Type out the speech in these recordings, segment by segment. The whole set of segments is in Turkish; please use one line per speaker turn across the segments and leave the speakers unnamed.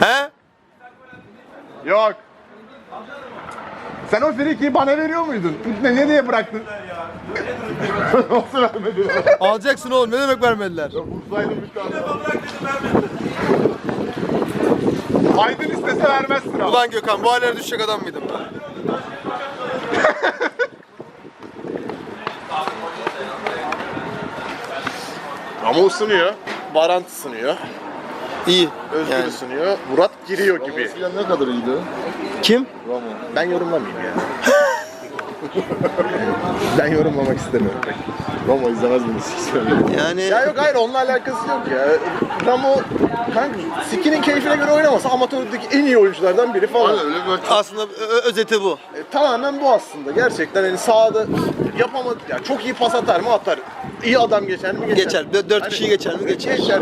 He?
Yok. Sen o frikiyi bana veriyor muydun? Ne, ne diye bıraktın? Nasıl vermedi?
Alacaksın oğlum ne demek vermediler?
Vursaydım bir tane. Aydın istese vermezsin abi.
Ulan Gökhan bu hallere düşecek adam mıydım ben?
Ama ısınıyor. Barant ısınıyor.
İyi.
Özgür
Yani.
ısınıyor. Murat giriyor gibi.
Eskiden ne kadar iyiydi?
Kim?
Ramo.
Ben yorumlamayayım ya. ben yorumlamak istemiyorum pek.
Ramo izlemez siksen.
Yani
Ya yok hayır onunla alakası yok ya. Ramo kanka Siki'nin keyfine göre oynamasa amatördeki en iyi oyunculardan biri falan.
Aynen öyle bir
aslında özeti bu.
E, tamamen bu aslında. Gerçekten hani sahada yapamadı. Ya çok iyi pas atar mı atar. İyi adam geçer mi geçer.
Geçer. Dö- dört kişiyi geçer mi? Geçer.
Geçer.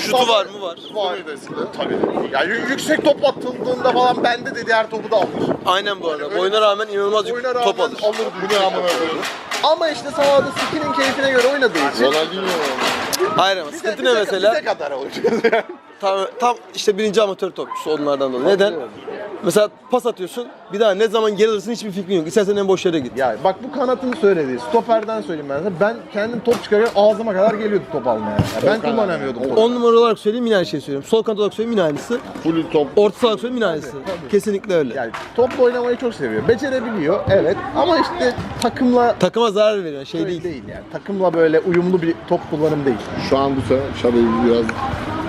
Şutu var mı? Var.
Var. Tabii. Ya yü- yüksek top atıldığında falan bende de diğer topu da alır.
Aynen bu arada. Boyuna rağmen inanılmaz yük-
Oyuna
top
rağmen
alır.
alır.
Bu ne amına?
Ama işte sahada Siki'nin keyfine göre oynadığı için
Ronaldinho mu?
Hayır ama
bize,
sıkıntı
bize,
ne mesela?
bize kadar olacağız yani.
Tam, tam işte birinci amatör topçusu onlardan dolayı. Neden? Mesela pas atıyorsun. Bir daha ne zaman geri alırsın hiçbir fikrin yok. İstersen en boş yere git.
Ya bak bu kanatın söylediği, stoperden söyleyeyim ben sana. Ben kendim top çıkarırken ağzıma kadar geliyordu top almaya. Ya ben kullanamıyordum topu.
10 numara olarak söyleyeyim yine aynı şeyi söylüyorum. Sol kanat olarak söyleyeyim yine aynısı.
Full top.
Orta saha olarak söyleyeyim yine aynısı. Kesinlikle öyle.
Yani topla oynamayı çok seviyor. Becerebiliyor evet ama işte takımla
Takıma zarar veriyor. Şey
şey
değil.
değil. yani. Takımla böyle uyumlu bir top kullanım değil.
Şu an bu sene Şabe'yi biraz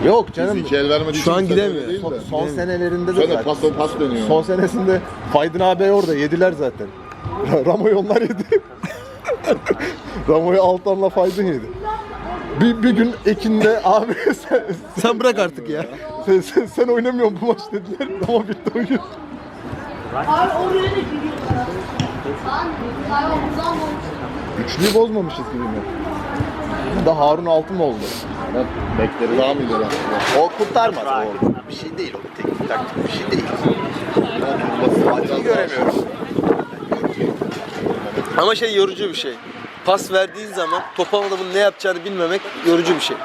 Yok canım.
iki el vermediği
Şu
için
an
bu sene
gidemiyor.
öyle Değil
Son,
de.
son senelerinde de zaten.
pas pas dönüyor.
Son senesinde Faydın abi orada yediler zaten. Ra- Ramo'yu onlar yedi. Ramo'yu Altan'la Faydın yedi. Bir, bir gün Ekin'le abi sen,
Sen bırak artık ya.
sen, sen, sen oynamıyorsun bu maç dediler. Ramo bitti oyun.
Abi oraya da
Üçlüyü bozmamışız gibi mi? Da Harun Altın oldu.
Evet, Bekleri daha mı ileri?
O kurtarmaz o. Bir şey değil o. Teknik taktik bir şey değil. Fatih'i göremiyorum.
Ama şey yorucu bir şey. Pas verdiğin zaman top almadan bunun ne yapacağını bilmemek yorucu bir şey.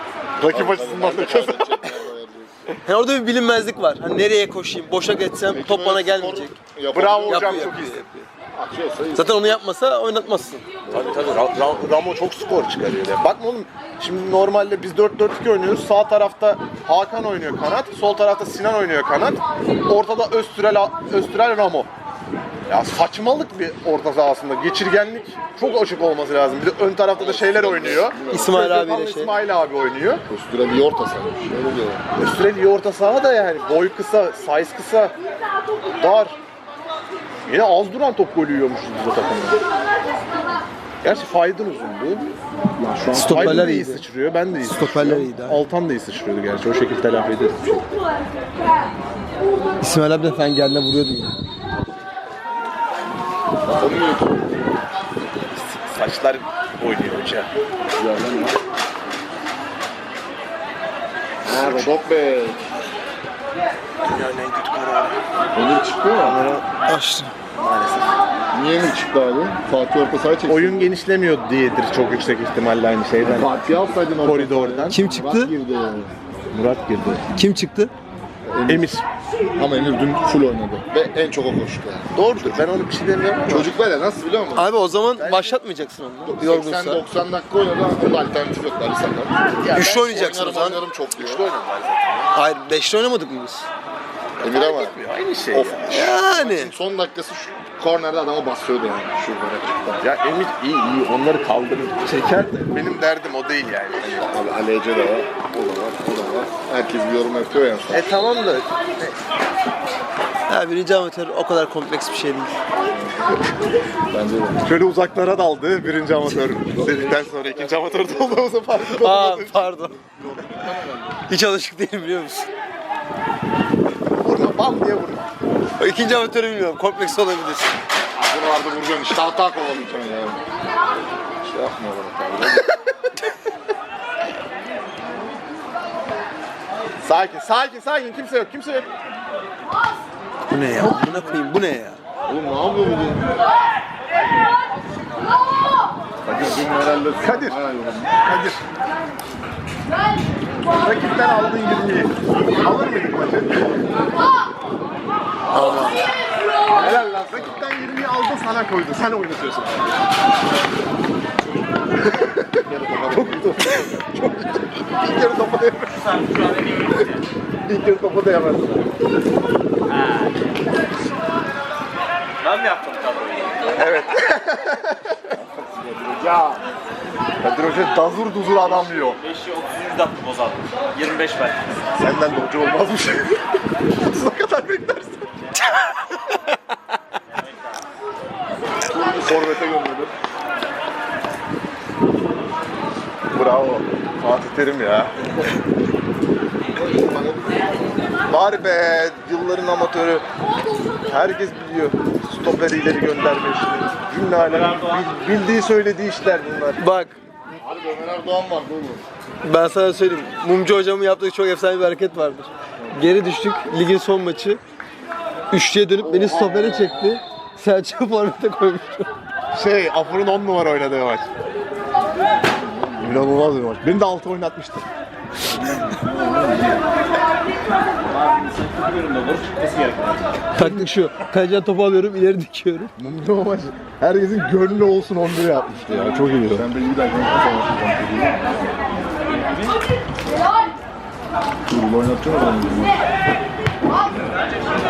Rakip açısından da kötü.
Yani orada bir bilinmezlik var. Hani nereye koşayım, boşa geçsem top bana gelmeyecek.
Bravo hocam
Yapıyor,
çok
iyi.
Zaten onu yapmasa oynatmazsın.
Tabii tabii Ra- Ra- Ramo çok skor çıkarıyor. Ya. Bakma oğlum şimdi normalde biz 4-4-2 oynuyoruz. Sağ tarafta Hakan oynuyor kanat. Sol tarafta Sinan oynuyor kanat. Ortada Öztürel, Öztürel Ramo. Ya saçmalık bir orta saha aslında. Geçirgenlik çok açık olması lazım. Bir de ön tarafta da şeyler oynuyor.
İsmail abiyle
Öztürk
şey.
İsmail abi oynuyor.
Üstüne bir orta sanmış. Öyle diyor.
Öztürel iyi orta saha da yani. Boy kısa, size kısa, dar. Yine az duran top golü yiyormuşuz biz o takımda. Gerçi Faydın uzundu.
Şu an
Stoperler
Aydın da iyi
iyiydi.
sıçrıyor, ben de iyi
Stoperler
sıçrıyorum.
iyiydi.
Altan da iyi sıçrıyordu gerçi, o şekilde telafi ederiz.
İsmail abi de fen geldiğinde vuruyordu yine.
Saçlar oynuyor hoca.
Yerden var.
Dünyanın en kötü kararı.
Emir çıktı mı?
Açtı.
Niye Emir çıktı abi? Fatih orta sahaya çekti.
Oyun genişlemiyor diyedir çok yüksek ihtimalle aynı şeyden.
Fatih alsaydın orta
Koridordan.
Kim çıktı?
Murat girdi yani.
Murat girdi.
Kim çıktı?
Emir.
Ama Emir dün full oynadı. Ve en çok o koştu yani.
Doğrudur, ben onu bir şey demiyorum ama.
Çocuk ya nasıl biliyor musun?
Abi o zaman başlatmayacaksın onu. Yorgunsa.
80-90 dakika oynadı ama onun alternatif yok Ali Sakar.
Üçlü oynayacaksın o zaman.
oynarım çok diyor.
Hayır beşli oynamadık mı biz?
Emir ama
Aynı şey
of.
ya.
Yani.
Son dakikası şu kornerde adama basıyordu yani. Şu hareketten.
Ya Emir iyi iyi, onları kaldırır. Çeker de benim derdim o değil yani.
Abi Ali Ece de var. O da var. O da var. Herkes bir yorum yapıyor yani.
E tamam da
Ya birinci amatör o kadar kompleks bir şey değil.
Bence de.
şöyle uzaklara daldı birinci amatör dedikten sonra ikinci amatör de olduğumuzu fark
Aa
ettim.
pardon. Hiç alışık değilim biliyor musun?
Vurma, bam diye vurma.
O ikinci amatörü bilmiyorum. Kompleks olabilir.
Buralarda vuracaksın işte hata kovalayacaksın yani. Şey yapma bana tabii.
Sakin, sakin, sakin. Kimse yok, kimse yok.
Bu ne ya? Buna koyayım bu ne ya?
Oğlum ne yapıyor bu diye. Kadir dün herhalde...
Kadir. Kadir. Rakipten aldığın 20'yi. Alır mıydın maçı? Almam. Helal lan. Rakipten 20'yi aldı sana koydu. Sen oynatıyorsun. Çok kötü. Çok kötü. İlk yarı topu da yemez. İlk yarı topu da yemez.
Ben mi yaptım kadroyu?
Evet. ya. Kadir Hoca dazur duzur adam diyor.
5'i 30. dakika bozaldım. 25 belki.
Senden de hoca olmazmış. Sonuna kadar beklersin. Forvet'e gönderdim. Bravo. Fatih Terim ya. Var be yılların amatörü. Herkes biliyor. Stoper ileri gönderme işini. Cümle alem bil- bildiği söylediği işler bunlar.
Bak
Harbi Ömer Erdoğan vardı oğlum.
ben sana söyleyeyim. Mumcu hocamın yaptığı çok efsane bir hareket vardır. Geri düştük ligin son maçı. Üçlüye dönüp beni stopere çekti. Selçuk'u forvete koymuştu.
Şey, Afur'un 10 numara oynadığı maç. İnanılmaz bir maç. Beni de 6 oynatmıştı.
Kötü bölümde vurup çıkması gerekiyor.
Taktik şu. Kaleciden topu alıyorum ileri dikiyorum.
O maç. Herkesin gönlü olsun 11 yapmıştı ya. Çok iyiydi.
Ben de iyi derken Kurulu oynatacağım adamı.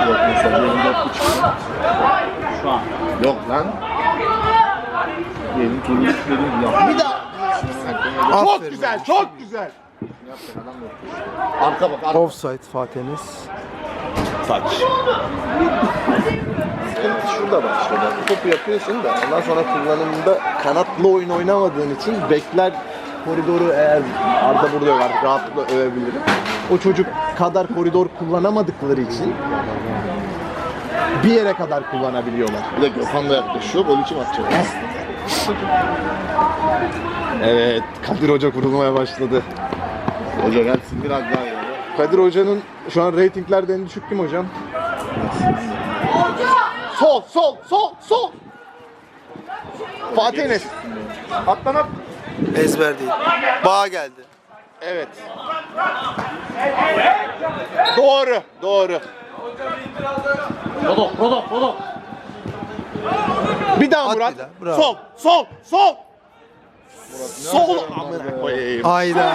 Yok mesela bir.
Şu an.
Yok lan. Diyelim turu dedim yap.
Bir daha. Çok güzel, çok güzel.
Arka bak arka.
Offside Fatih Enes.
Saç. Sıkıntı şurada bak. Topu yapıyorsun da ondan sonra kullanımında kanatlı oyun oynamadığın için bekler koridoru eğer Arda burada artık rahatlıkla övebilirim. O çocuk kadar koridor kullanamadıkları için bir yere kadar kullanabiliyorlar.
Bir de Gökhan da yaklaşıyor. Gol kim atacak?
Evet, Kadir Hoca kurulmaya başladı.
Hoca gelsin biraz daha.
Kadir Hoca'nın şu an reytinglerde en düşük kim hocam? Sol, sol, sol, sol. Fatih Enes. Atlan at.
Ezber değil. Bağ geldi.
Evet. Doğru, doğru.
Rodok, Rodok, Rodok.
Bir daha
At
Murat.
bir daha, bravo.
Sol, sol, sol. Sol. Amına koyayım.
Hayda.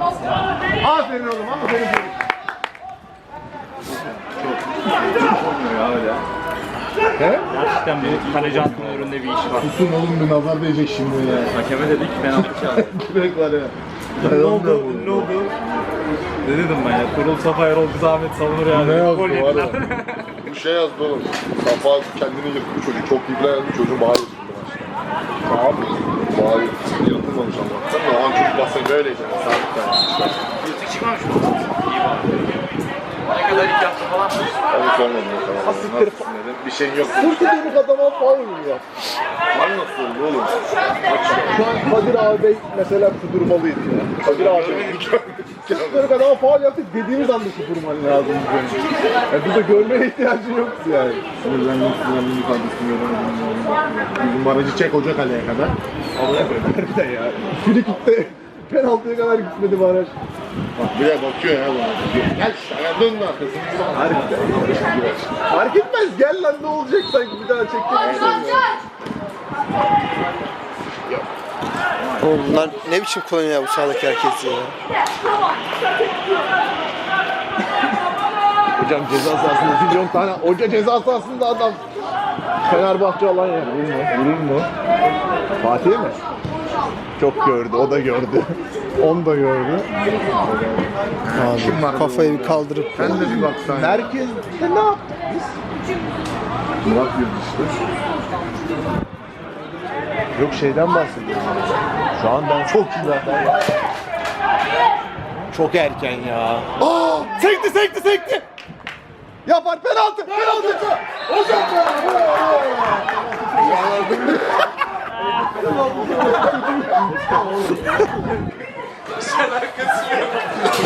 Aferin oğlum, aferin.
Olmuyor ya öyle.
He?
Gerçekten bu kaleci antrenöründe bir iş var.
Susun oğlum bir nazar değecek şimdi ya.
Hakeme dedik penaltı çağırdı.
Direkt var ya.
ne oldu? Ne oldu? Ne dedim ben ya? Kurul Safa Erol kız Ahmet savunur yani.
Ne yazdı
Gol
var ya. Bu şey yazdı oğlum. Safa kendini yırttı çocuk. Çok iyi bilen yazdı. Çocuğun bağı yırttı maçta. Bağı yırtılmamış ama. Sen de o an çocuk aslında böyleydi. Sabit yani.
Yırtık çıkmamış mı? İyi var. Ne kadar iki hafta falan mı?
Onu sormadım o kadar. Nasılsın dedim. Bir şeyin yok.
Kurtu dedik adama faul ya.
Lan nasıl oldu oğlum?
Şu an Kadir ağabey mesela kudurmalıydı ya. Kadir ağabey. Kırık adama faul yaptık dediğimiz anda kudurman lazım. bize. Ya bize görmeye ihtiyacın yoktu yani.
Sinirlendim, sinirlendim ifadesini göremedim. Bizim barajı çek hoca kaleye kadar.
Nerede ya? Frikik'te penaltıya kadar gitmedi baraj.
Bak bir de bakıyor ya bana. Gel işte ayağa dön de arkasını.
Harbiden. Fark etmez gel lan ne olacak sanki bir daha çekecek.
Oğlum bunlar ne biçim kullanıyor ya bu sahadaki herkes ya.
Hocam ceza sahasında milyon tane hoca ceza sahasında adam. Fenerbahçe alan yer. Vurur mu? Vurur mu? Fatih mi? Çok gördü, o da gördü. On da gördü.
Abi kafayı bir kaldırıp
Sen de bir baksan.
Merkezde ne yaptık biz?
Murat girdi işte.
Yok şeyden bahsediyorum. Şu an ben çok iyi zaten. Çok erken ya. Aa! Sekti sekti sekti! Yapar penaltı! Penaltı!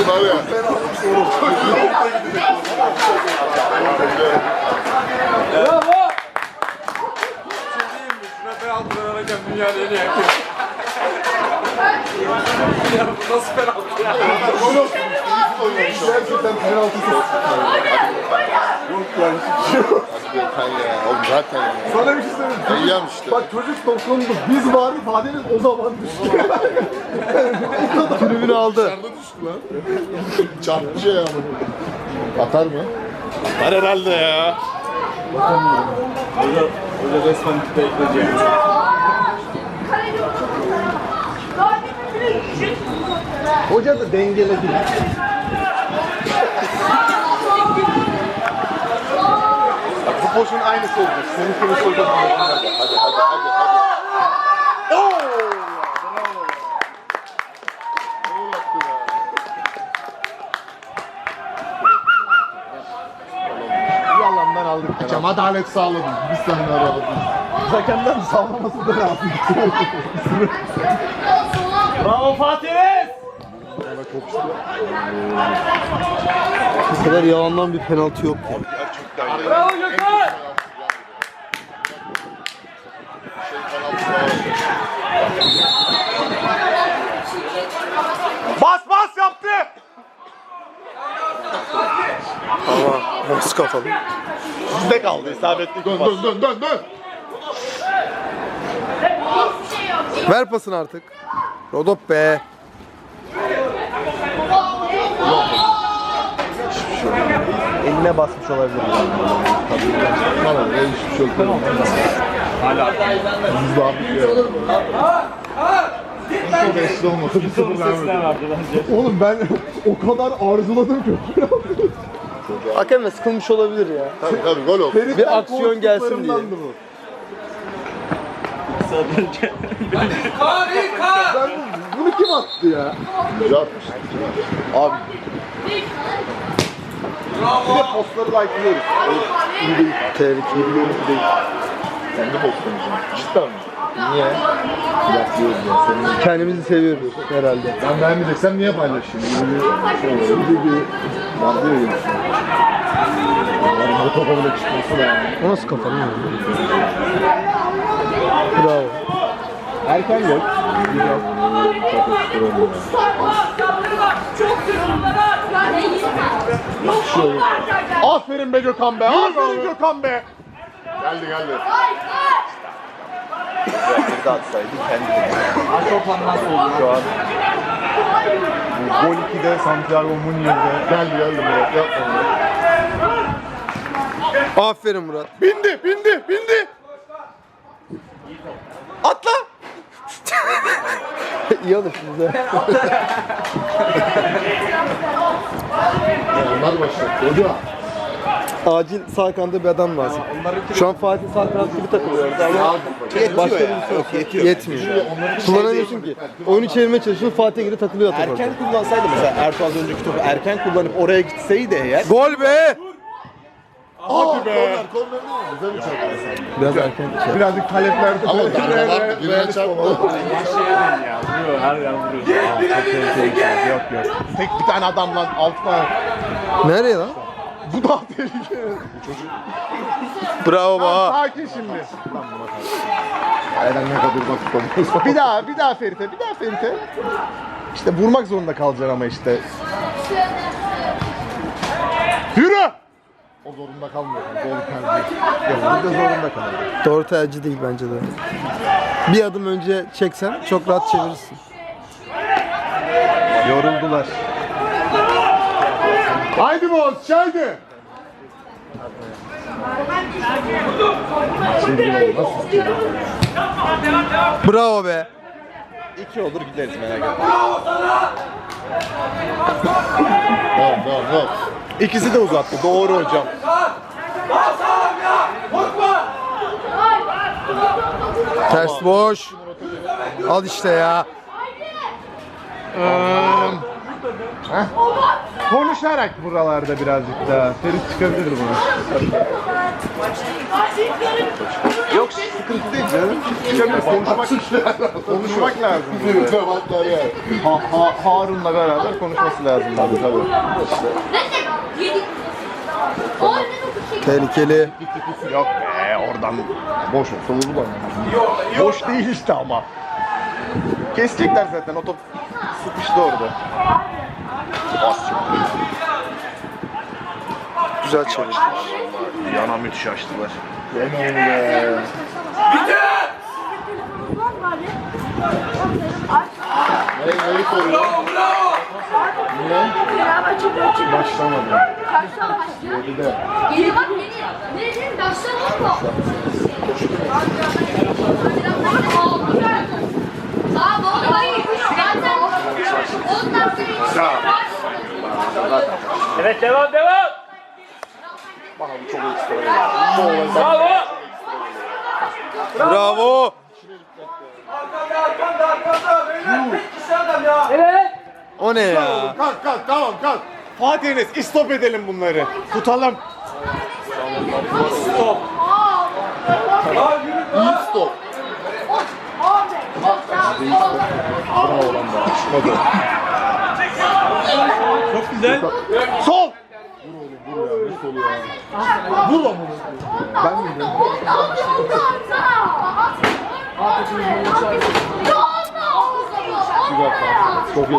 Var ya. Gerçekten penaltısı. Yok yani hiçbir şey yok. Zaten ya. Oğlum zaten ya. Sana bir şey söyleyeyim. Eyyam işte. Bak çocuk dokundu. Biz var ifadeniz o zaman düştü.
Tribünü aldı.
Dışarıda düştü lan. Çarpıcı şey ya. Atar mı?
Var herhalde ya.
Hoca, hoca resmen bekleyeceğim.
Hoca da dengeledi. Bak bu pozisyonun aynısı olacak. Seninkini soracağım. Hadi hadi hadi hadi. Aldık. Hakem adalet sağladı. Biz seninle aradık. Hakemden sağlaması da lazım.
Bravo Fatih!
Bu kadar yalandan bir penaltı yok ya.
Bravo Gökhan!
Bas bas yaptı.
Ama nasıl kafalı?
Sizde kaldı isabetli
Dön dön dön dön dön.
Ver pasını artık. Rodop be. Eline basmış olabilir.
Bana öyle hiçbir şey yok.
Hala.
Biz daha bir şey Çok eşli olmadı. Bir sıfır
Sesler
vermedi. Oğlum ben o kadar arzuladım ki.
Hakem de sıkılmış olabilir ya.
tabii tabii gol oldu.
Bir aksiyon gelsin diye.
Bu.
Sadece.
Ben bu- bunu kim attı ya? Güzel atmıştı. Abi. Bir de postları like'lıyoruz. İyi değil.
Tehlikeli.
İyi değil. Kendi postlarımızın. Cidden mi? Niye? Like'lıyoruz ya. Senin
Kendimizi seviyoruz herhalde.
Ben beğenmeyeceksem niye paylaşayım? Bir şey olur. Bir de bir var diyor ya. Bu topa bile çıkması lazım.
O nasıl kafalı ya? Bravo.
Erken gol. Güzel. Çok ekstrem ya. Aferin be Gökhan be. Aferin Gökhan be. Geldi geldi.
Bir atsaydı kendi.
Aşopan nasıl oldu şu an?
Gol 2'de Santiago Munier'de. Geldi geldi Murat yapma Murat.
Aferin Murat.
Bindi bindi bindi. Atla.
İyi olur size.
Onlar başlattı. Hoca.
Acil sağ kanada bir adam lazım. Şu an Fatih sağ kanat gibi takılıyor ama başka
Yetiyor
birisi yok.
Yetiyor.
Yetmiyor. Kullanamıyorsun ki. Oyunu çevirmeye çalışıyorsun Fatih gibi takılıyor
Erken kullansaydı mesela Ertuğ az önceki topu erken kullanıp oraya gitseydi eğer
Gol be!
Hadi be. Korner korner değil mi? Güzel bir çarptı.
Biraz erken geçer.
Birazcık taleplerde. Ama darbe var. Birine çarptı.
Dön ya. Vuruyor her yer vuruyor. Aa, çok tehlikeli. Yok yok.
Tek bir tane adam lan. Altı tane.
Nereye lan?
Bu daha tehlikeli.
Bravo
Tamam,
Baha.
sakin şimdi. Aynen ne kadar bak tutamıyoruz. Bir daha, bir daha Ferit'e, bir daha Ferit'e. İşte vurmak zorunda kalacaksın ama işte. Yürü! O zorunda kalmıyor. Doğru tercih. De zorunda kalıyor.
Doğru tercih değil bence de. Bir adım önce çeksen çok rahat çevirirsin.
Yoruldular. Haydi boz, istiyor?
Bravo be.
iki olur gideriz merak etme.
Tamam, tamam, tamam.
İkisi de uzattı. Doğru hocam.
Ters boş. Al işte ya.
Konuşarak buralarda birazcık daha. Ferit çıkabilir bunu.
Yok sıkıntı değil canım. Çıkabilir. Konuşmak, konuşmak lazım. Ha, ha, Harun'la beraber konuşması lazım.
Tabii tabii.
Tehlikeli.
Yok be oradan boş olsa vururlar.
Boş değil işte ama. Kesecekler zaten o top Sıkıştı orada.
Güzel çevirdi.
Yana müthiş açtılar.
Onu be. Neyi, neyi koruyor? Niye? Başlamadı. Yedi de.
Geri bak beni. Ne diyeyim? Başlama mı? Aa doğru hayır. Zaten 10 dakika
Evet devam devam.
Bana bu çok ekstra geliyor.
Bravo.
Bravo. O ne ya?
Kalk kalk tamam kalk. Fatih Enes istop edelim bunları. Tutalım.
İyi stop.
Çok güzel.
Sol.
Vur ya, ne solu ya. Vur lan bunu. Ben miydim? Bir dakika. Çok iyi.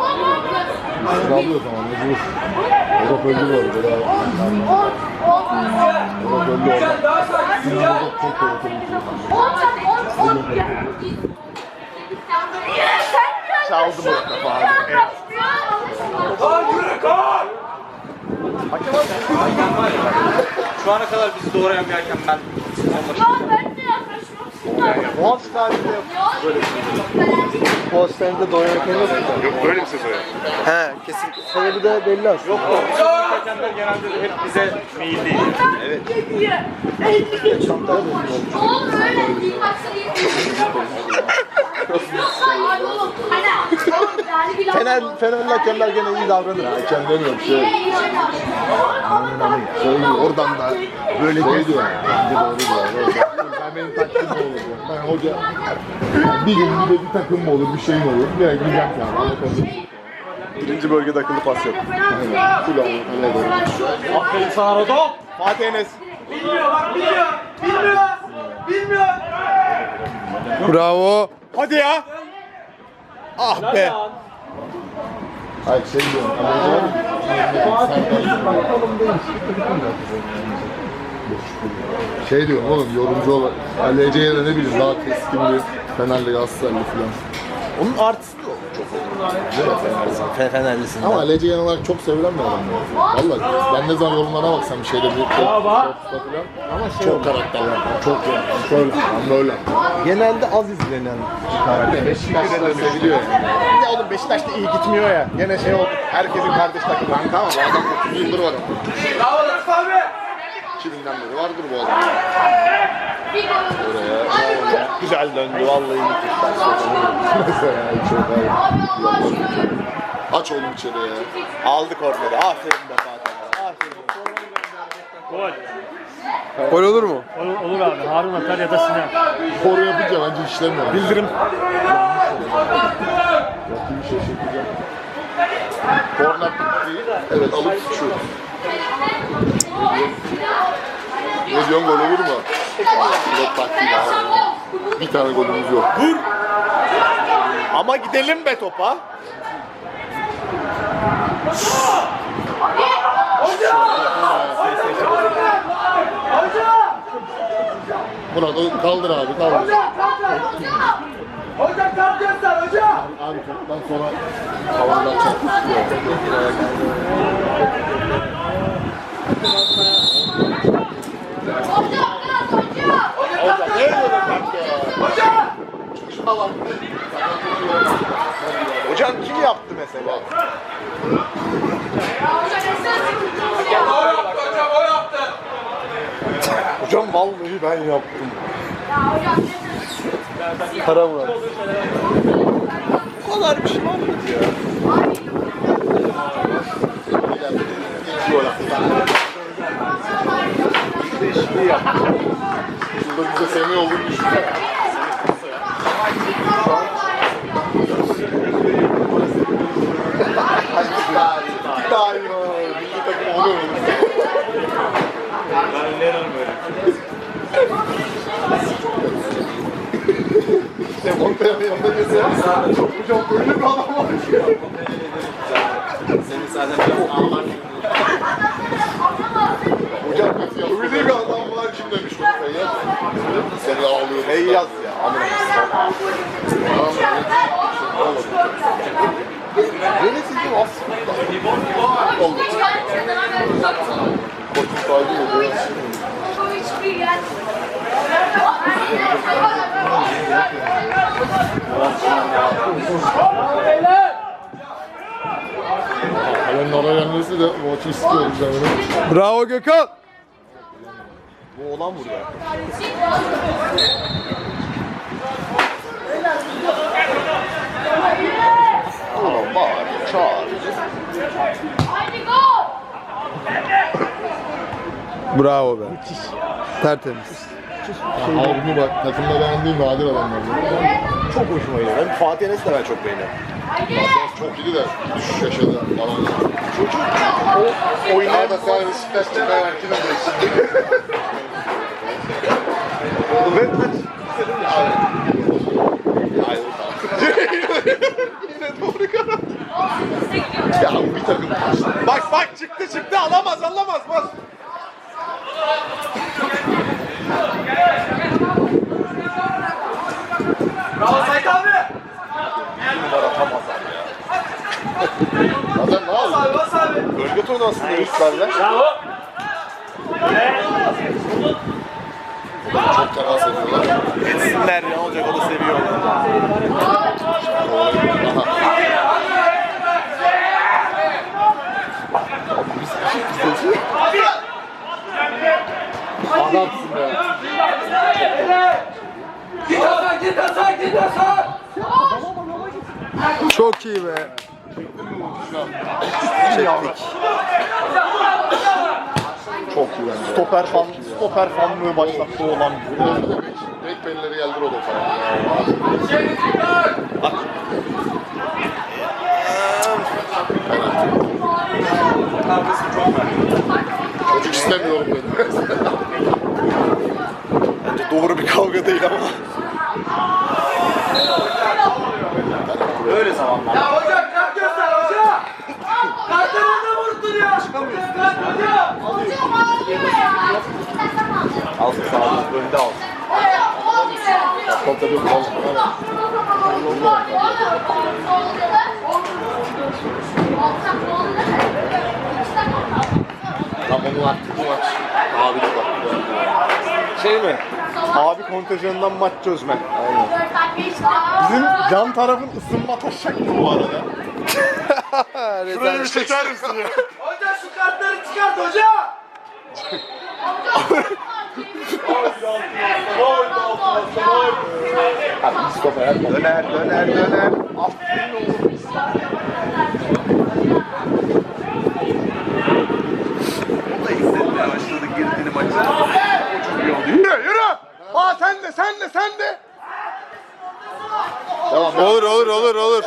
Sıralıyor zaman. Ne vur. Orada öldü bu arada. Orada öldü orada. Çok tehlikeli.
Çaldı bu defa abi. Evet.
Şu ana kadar bizi doğrayan bir hakem ben.
Boğaz tarihinde Boğaz tarihinde yok mu?
Yok böyle bir ses o ya.
He kesin. Sebebi de belli aslında. Yok
Hakemler genelde de hep bize
öyle değil. Hayır oğlum. Hani oğlum yani bir
Fener, Fenerli hakemler gene iyi davranır. Hakem demiyorum. Şey, şey diyor, oradan da böyle şey diyor. Bence doğru diyor. Ben benim taktiğim ne olur hoca bir gün bir de bir takım mı olur, bir şey mi olur? Ya gideceğim abi. Bakalım.
Birinci bölgede akıllı pas yok.
Aynen. Full alın. Öyle doğru.
Aferin sana Rodon.
Fatih Enes.
Bravo.
Hadi ya. Ah be.
Hayır şey diyorum. Şey diyorum oğlum yorumcu olarak. LC'ye de ne bileyim daha keskin bir Fenerli Galatasaraylı falan.
Onun artısı da çok.
Fenerlisin.
Ama LC'ye olarak çok sevilen bir adam. Valla ben ne zaman yorumlarına baksam bir şeyde bir çok falan. Ama şey çok karakterli. Çok yani. Şöyle, ben böyle.
Genelde az izlenen.
Beşiktaş'ta seviliyor yani.
Bir de oğlum Beşiktaş'ta iyi gitmiyor ya. Gene şey oldu. Herkesin kardeş takımı. Lan tamam bu adam 30 yıldır var ama.
Bravo Rıfkı abi.
2000'den beri vardır bu adam. Çok güzel döndü vallahi müthiş.
Mesela
aşkına.
Aç oğlum içeri ya.
Aldı korneri. Aferin be Fatih. Aferin.
Gol.
Gol olur mu?
Olur, olur abi. Harun atar ya da Sinan.
Koru yapınca bence işlemiyor.
Bildirim.
Rakibi şaşırtacak. Korner bitti. Evet alıp sıçıyor. Ne diyorsun gol olur mu? Pilot taktiği abi. Bir tane golümüz yok.
Ama gidelim be topa.
Murat kaldır abi kaldır.
Hocam kalk göster hocam.
Abi toptan sonra havadan çarpışıyor.
Hocam kalk hocam.
Hocam ne diyorsun kanka ya?
Hocam kim yaptı mesela? Hocam vallahi ben yaptım.
Para mı var?
Bu kadar bir şey mıydı ya? Değişikliği yaptı.
Burada bize Semih olduğunu düşünüyor.
Daha iyi var. Milli takım onu öldü.
Ben öneririm böyle.
Montaigne yanında keser. Hocam böyle bir adam var ki. Senin zaten biraz ağlar Hocam öyle bir adam var kim demiş bunu Feyyaz? Seni ağlıyor.
Feyyaz ya. Amına
Yöneticiim aslında. Oldu. Koçun sahibi oluyor. Gelmesi de maçı istiyoruz yani.
Bravo Gökhan.
Bu olan burada. Oğlum bağır, çağır.
Haydi gol!
Bravo be. Tertemiz.
Harbi bak takımda beğendiğim nadir adamlar.
Çok hoşuma gidiyor. Ben Fatih Enes'i de ben çok beğeniyorum.
Haydi!
Çok iyi de düşüş yaşadı falan.
Çocuk o
Arada sen Beşiktaş çıkar erken
ve maç
Ya bir takım
Bak bak çıktı çıktı alamaz alamaz bas.
Zaten ne yapıyor?
Bölge turnuvasında üstlerle.
Çok temas ediyorlar.
Etsinler ya olacak o da seviyor.
Adamsın be.
Çok iyi be. Çektik.
Çok iyi bence.
Stoper fan, stoper fanlığı başlattı olan bir
bek, bek belleri geldi o da falan. Çocuk istemiyorum dedi.
Bence doğru bir kavga değil ama. Öyle zamanlar.
Ya hocam kart göster hocam. Kartı nerede vurdun ya? Kart hocam.
Hocam ağlıyor ya.
Alsın sağlık önde alsın.
Topta bir kural. Tam onu attık bu maç. Abi de bak.
Şey mi? Abi kontenjanından maç çözme. Bizim yan tarafın ısınma taşacak mı bu arada? Şuraya bir çeker misin ya?
Hocam şu kartları çıkart hocam.
Döner döner döner. Aferin oğlum. O da hissetmeye başladı girdiğini maça. O çok iyi oldu. Yürü yürü. Aa sen de sen de sen de.
Olur olur olur olur.